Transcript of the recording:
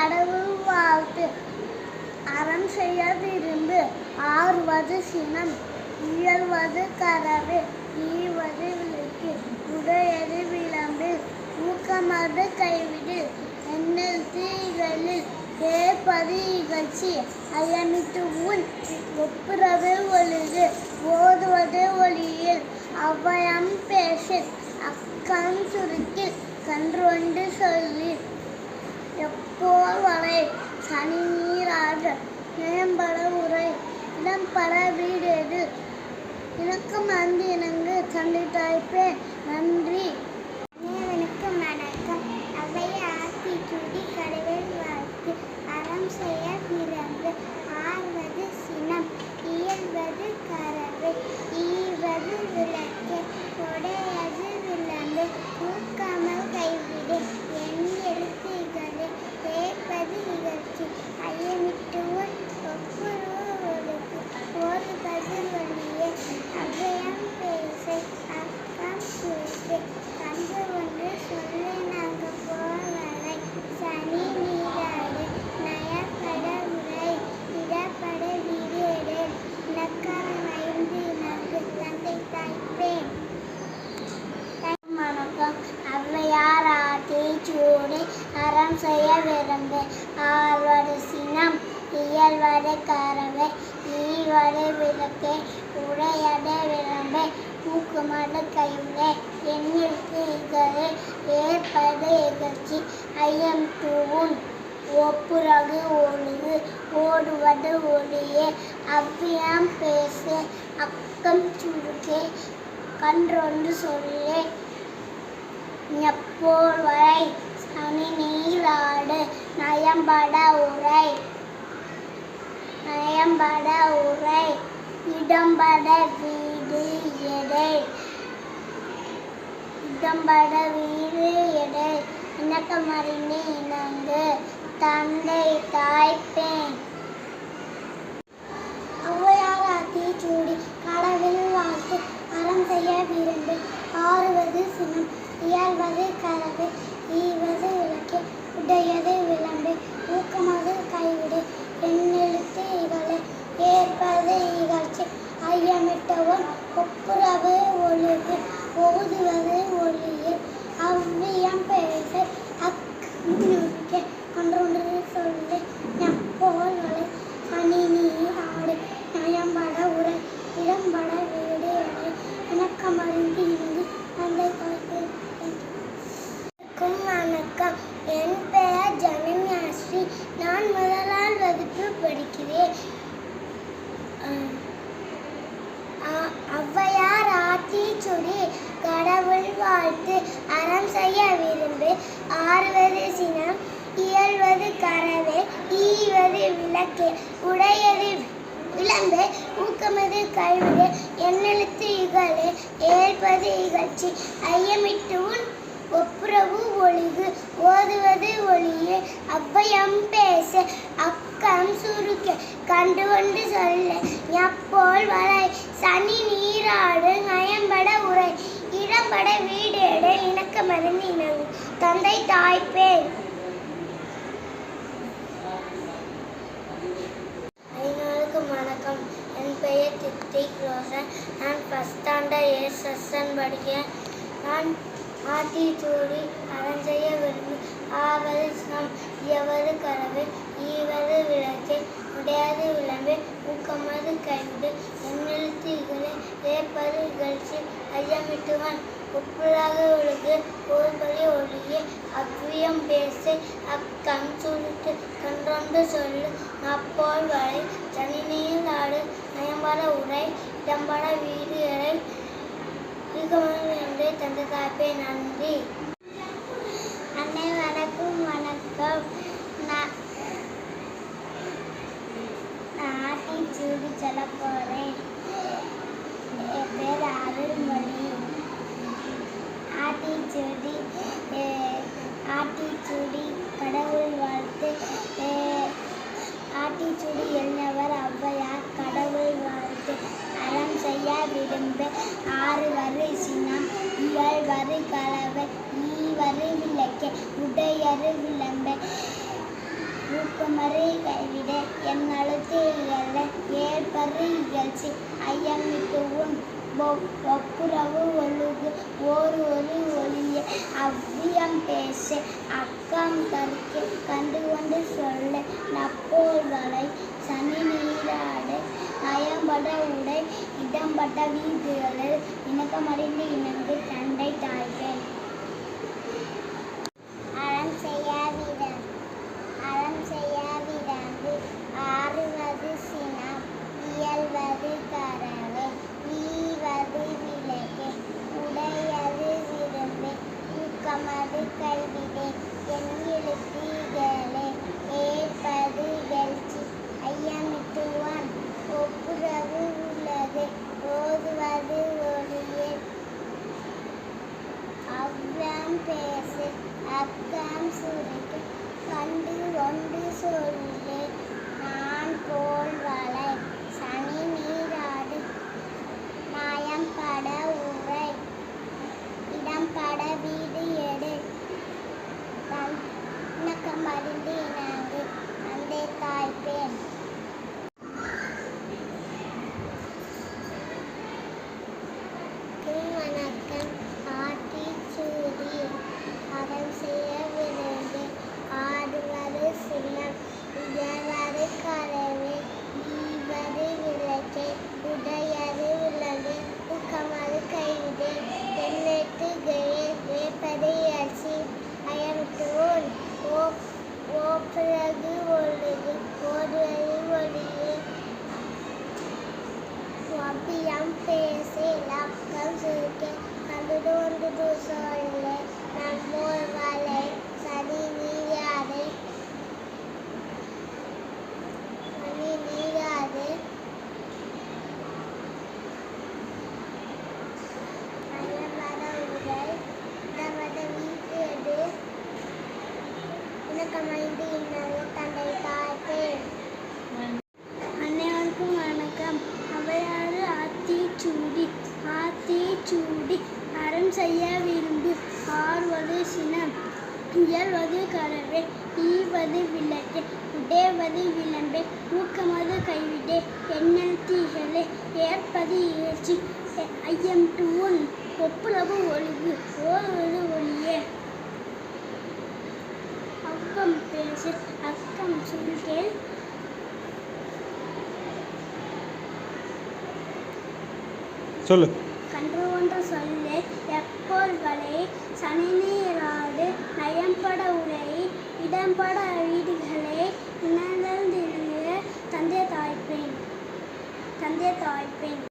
கடவுள் வாழ்த்து அறம் செய்ய விரும்பு ஆறுவது சினம் இயல்வது கரவு ஈவது விளக்கு உடையது விளம்பு ஊக்கமது கைவிடு எண்ணெழுத்து தீகளில் கேட்பது இகழ்ச்சி அயமித்து ஊன் ஒப்புறது ஒழுகு ஓதுவது ஒளியில் அவ்வயம் பேசு அக்கம் சுருக்கில் கன்றொண்டு சொல்லி எப்போ வரை சனி நீராக மேம்பட உரை. இடம்பட வீடேது. இணக்கம் அந்து இணங்கு சண்டை தாய்ப்பேன். நன்றி அனைவனுக்கும் வணக்கம் அவை ஆத்தி சுடி கடவுள் வாழ்த்து அறம் செய்ய பிறந்து ஆர்வது சினம் இயல்வது கரவு ஈவது விளக்கு உடையது விளம்பு ஊக்காமல் கைவிடு என் எழுத்துகளே கேட்பது இகழ்ச்சி ஐயமிட்டு உன் ஒப்புருவ ஒழுக்கு ஓதுவது வழியே அவ்வையம் பேசை அக்கம் சுருட்டு கண்டு ஒன்று சொல்லை நாங்க போவலை சனி நீராடு நயப்பட உரை இடப்பட வீடேடு இலக்கணம் ஐந்து நான்கு தந்தை தாய்ப்பேன் வணக்கம் ஔவையார் ஆத்தி சூடி அறம் செய்ய விரும்பு ஆழ்வடு சினம் இயல்வடு கரவை உலகத்தை விளக்கே உடையடு விளம்பே ஊக்குமடு கைவிடே எண்ணிற்கு ஏற்பது இகழ்ச்சி ஐயம் தூவும். ஒப்புரகு ஒழுகு. ஓடுவது ஒளியே. அவ்வியம் பேசு. அக்கம் சுருக்கே. கன்றொன்று சொல்லே. எப்போல் வரை. சனி நீராடு நயம்பட உரை. நயம்பட உரை. இடம்பட வீடு எடை. இடம்பட வீடு எடை. இணக்கமறிந்து இணங்கு தந்தை தாய்ப்பேன் ஔவையார் ஆத்தி சூடி கடவில் வாழ்த்து அறம் செய்ய விரும்பி ஆறுவது சினம் இயல்வது கரவு ஈவது விளக்கு உடையது விளம்பு ஊக்கமது கைவிடு எண்ணெழுத்து இகழு ஏற்பது இகழ்ச்சி ஐயமிட்டவன் ஒப்புரவு ஒழுகு. ஓதுவது ஒளியில் அவ்வியம் பேச அக்கே ஒன்றொன்று சொல்லு எப்போல் வலை சனி நீர் ஆடு நயம்பட உரை இடம்பட வீடு எடை இணக்கமறிந்து இருந்து தந்தை தாய்க்கும் வணக்கம் என் பெயர் ஜனன்யாஸ்ரீ நான் முதலாள் வகுப்பு படிக்கிறேன் அஹ், அ- ஔவையார் ஆத்திச்சுடி கடவுள் வாழ்த்து அறம் செய்ய விரும்பு ஆறுவது சினம் இயல்வது கரவே ஈவது விளக்கு உடையது விளம்பு ஊக்கமது கழுவு எண்ணெழுத்து இகழு ஏற்பது இகழ்ச்சி ஐயமிட்டு உன் ஒப்புரவு ஒளிகு ஓதுவது ஒளியே அவ்வையம் பேச அக்கம் சுருக்க கண்டு கொண்டு சொல்ல எப்போல் வரை சனி நீராடு நயம்பட உரை வீடு வீடேடு இணக்க மருந்து இணங்கு. தந்தை தாய்ப்பே ஐநாளுக்கு வணக்கம். என் பெயர் தித்திக் ரோசன் நான் ஃபஸ்ட் ஸ்டாண்டர்ட் ஏ செஷன் படிக்கிறேன். நான் ஆத்தி சூடி அரஞ்செய்ய விரும்பி ஆவது சம் எவது கரவு ஈவது விளக்கு உடையாது விளம்பு ஊக்கமது கைவிடு எண்ணெழுத்து இகழே ஏற்பது இகழ்ச்சி ஐயமிட்டுவான். உப்புலாக ஒழுகு ஓர்பலி ஒளியே அவ்வியம் பேசு அக்கண் சுருட்டு கன்றொன்று சொல்லு நப்போல் வரை தனிமையில் ஆடு நயம்பட உரை இடம்பட வீடு எடை இருக்கமன் என்று தந்தை தாப்பே நன்றி அன்னை வணக்கம் வணக்கம் நான் நான் ஆட்டி சூடி சொல்ல போகிறேன் என் பேர் அருள்மொழி ஆத்திச்சூடி அஹ், ஆத்திச்சூடி கடவுள் வாழ்த்து அஹ், ஆத்திச்சூடி என்னவர் ஔவையார் கடவுள் வாழ்த்து அறம் செய்ய விரும்பு. ஆறு வரு சினம் இயல் வரு கலவை ஈ வரு விளக்கு உடையரு விளம்பு. குமரி கைவிட என் அழுத்து இயல்ல ஏற்பரு இகழ்ச்சி ஐயமிக்கு உன் ஒப்புரவு ஒழுகு ஓர் ஒரு ஒளிய. அவ்வியம் பேசு அக்கம் கற்க கண்டு கொண்டு சொல்ல நப்போர்களை சனி நீராடு நயம்பட உடை இடம்பட்ட வீதிகளில் இணக்கமறிந்து இணைந்து தண்டை தாய்கள் அறம் செய்யாவிடம் அறம் செய்யாவிடந்து ஆறுவது சினம் இயல்வது கரவே ஈவது விளக்கு உடையது விரும்பு ஊக்கமது கைவிடே என் எழுத்தீகளே ஏற்பது எழுச்சி ஐயமிட்டுவான் ஒப்புரவு உள்ளது ஓதுவது ஒளியே அவ்வாம் பேசு அக்கம் சுருக்கு கண்டு கொண்டு சொல்லு நான் போல் வளை சனி நீராடு நாயம் பட உரை இடம் பட வீடு எடு இணக்கம் அறிந்து இணங்கு அந்தே தாய்ப்பேன் வணக்கம் ஆட்டி சூடி அறம் செய்ய விரும்பு ஆடுவது சின்னம் உயர்வது கரவே ஈவது விளக்கே உடையது உள்ளது ஊக்கமது கைவிடு எண்ணெட்டு கயே வேப்பது அரிசி அயர்த்தோன் ஓ ஓப்பிறகு ஒழுகு ஓடுவது ஒளியே பிஎம் பேசி லக்கம் சுருக்கே கண்டுடு ஒன்று சொல்லே நம்மோர் வலை சனி நீராது சனி நீராது நல்லவர உரை இடவத வீட்டு இணக்கமைந்து இன்னது தந்தை தாய்ப்பேன் அனைவருக்கும் வணக்கம் அவையாறு ஆத்திச்சூடி ஆத்திச்சூடி அறம் செய்ய விரும்பி ஆறுவது சினம். இயல்வது கரவே ஈவது விளக்கே உடையவது விளம்பே ஊக்கமது கைவிடே எண்ணல் தீகளே ஏற்பது இயற்சி ஐயம் டு உன் ஒப்புரவு ஒழுகு ஓதுவது ஒளியே. அக்கம் பேசு அக்கம் சுருக்கேல் சொல்லு. சொல்லே எப்போல் வலை சனிநீராடு நயம்பட உரை இடம்பட வீடுகளே இணங்கல் தந்தை தாய்ப்பேன் தந்தை தாய்ப்பேன்